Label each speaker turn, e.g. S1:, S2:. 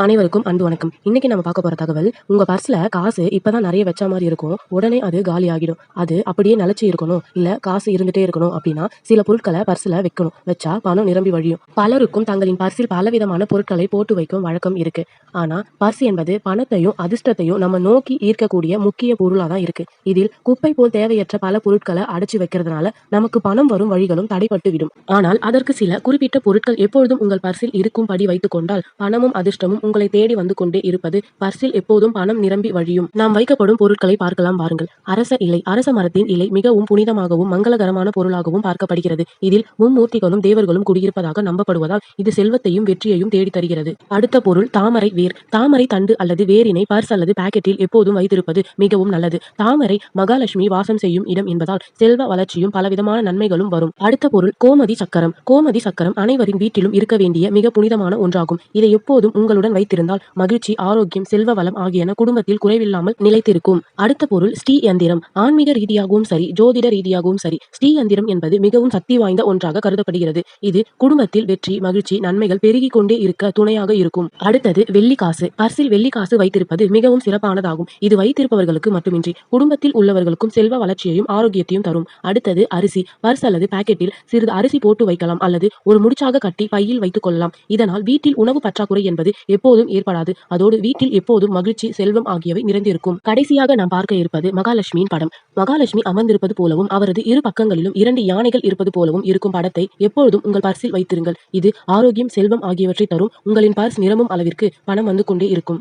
S1: அனைவருக்கும் அன்பு வணக்கம். இன்னைக்கு நம்ம பார்க்க போற தகவல் உங்க பர்ஸ்ல காசு இப்பதான் நிறைய வச்ச மாதிரி இருக்கும். உடனே அது காலி ஆகிடும். அது அப்படியே நிலைச்சு இருக்கணும். இல்ல காசு இருந்துட்டே இருக்கணும் அப்படின்னா சில பொருட்களை பர்ஸ்ல வைக்கணும். வச்சா பணம் நிரம்பி வழியும். பலருக்கும் தங்களின் பர்சில் பலவிதமான பொருட்களை போட்டு வைக்கும் வழக்கம் இருக்கு. ஆனா பர்ஸ் என்பது பணத்தையும் அதிர்ஷ்டத்தையும் நம்ம நோக்கி ஈர்க்கக்கூடிய முக்கிய பொருளா தான் இருக்கு. இதில் குப்பை போல் தேவையற்ற பல பொருட்களை அடைச்சு வைக்கிறதுனால நமக்கு பணம் வரும் வழிகளும் தடைப்பட்டு விடும். ஆனால் அதற்கு சில குறிப்பிட்ட பொருட்கள் எப்பொழுதும் உங்கள் பர்சில் இருக்கும்படி வைத்துக் கொண்டால் பணமும் அதிர்ஷ்டமும் உங்களை தேடி வந்து கொண்டே இருப்பது பர்சில் எப்போதும் பணம் நிரம்பி வழியும். நாம் வைக்கப்படும் பொருட்களை பார்க்கலாம் பாருங்கள் அரச இலை அரச மரத்தின் இலை மிகவும் புனிதமாகவும் மங்களகரமான பொருளாகவும் பார்க்கப்படுகிறது. இதில் மும்மூர்த்திகளும் தேவர்களும் குடியிருப்பதாக நம்பப்படுவதால் இது செல்வத்தையும் வெற்றியையும் தேடி தருகிறது. அடுத்த பொருள் தாமரை வேர். தாமரை தண்டு அல்லது வேரினை பர்ஸ் அல்லது பாக்கெட்டில் எப்போதும் வைத்திருப்பது மிகவும் நல்லது. தாமரை மகாலட்சுமி வாசம் செய்யும் இடம் என்பதால் செல்வ வளர்ச்சியும் பலவிதமான நன்மைகளும் வரும். அடுத்த பொருள் கோமதி சக்கரம். கோமதி சக்கரம் அனைவரின் வீட்டிலும் இருக்க வேண்டிய மிக புனிதமான ஒன்றாகும். இதை எப்போதும் உங்களுடன் வைத்திருந்தால் மகிழ்ச்சி ஆரோக்கியம் செல்வ வளம் ஆகியன குடும்பத்தில் குறைவில்லாமல் நிலைத்திருக்கும். அடுத்த பொருள் ஸ்ரீ யந்திரம். ஆன்மீக ரீதியாகவும் சரி ஜோதிட ரீதியாகவும் சரி ஸ்ரீ யந்திரம் என்பது மிகவும் சக்தி வாய்ந்த ஒன்றாக கருதப்படுகிறது. இது குடும்பத்தில் வெற்றி மகிழ்ச்சி நன்மைகள் பெருகிக் கொண்டே இருக்க துணையாக இருக்கும். அடுத்தது வெள்ளி காசு பர்சில் வெள்ளி காசு வைத்திருப்பது மிகவும் சிறப்பானதாகும். இது வைத்திருப்பவர்களுக்கு மட்டுமின்றி குடும்பத்தில் உள்ளவர்களுக்கும் செல்வ வளர்ச்சியையும் ஆரோக்கியத்தையும் தரும். அடுத்தது அரிசி. பர்ஸ் அல்லது பாக்கெட்டில் சிறிது அரிசி போட்டு வைக்கலாம் அல்லது ஒரு முடிச்சாக கட்டி பையில் வைத்துக் கொள்ளலாம். இதனால் வீட்டில் உணவு பற்றாக்குறை என்பது எப்போதும் ஏற்படாது. அதோடு வீட்டில் எப்போதும் மகிழ்ச்சி செல்வம் ஆகியவை நிறைந்திருக்கும். கடைசியாக நாம் பார்க்க இருப்பது மகாலட்சுமியின் படம். மகாலட்சுமி அமர்ந்திருப்பது போலவும் அவரது இரு பக்கங்களிலும் இரண்டு யானைகள் இருப்பது போலவும் இருக்கும் படத்தை எப்பொழுதும் உங்கள் பர்சில் வைத்திருங்கள். இது ஆரோக்கியம் செல்வம் ஆகியவற்றை தரும். உங்களின் பர்ஸ் நிரம்பும் அளவிற்கு பணம் வந்து கொண்டே இருக்கும்.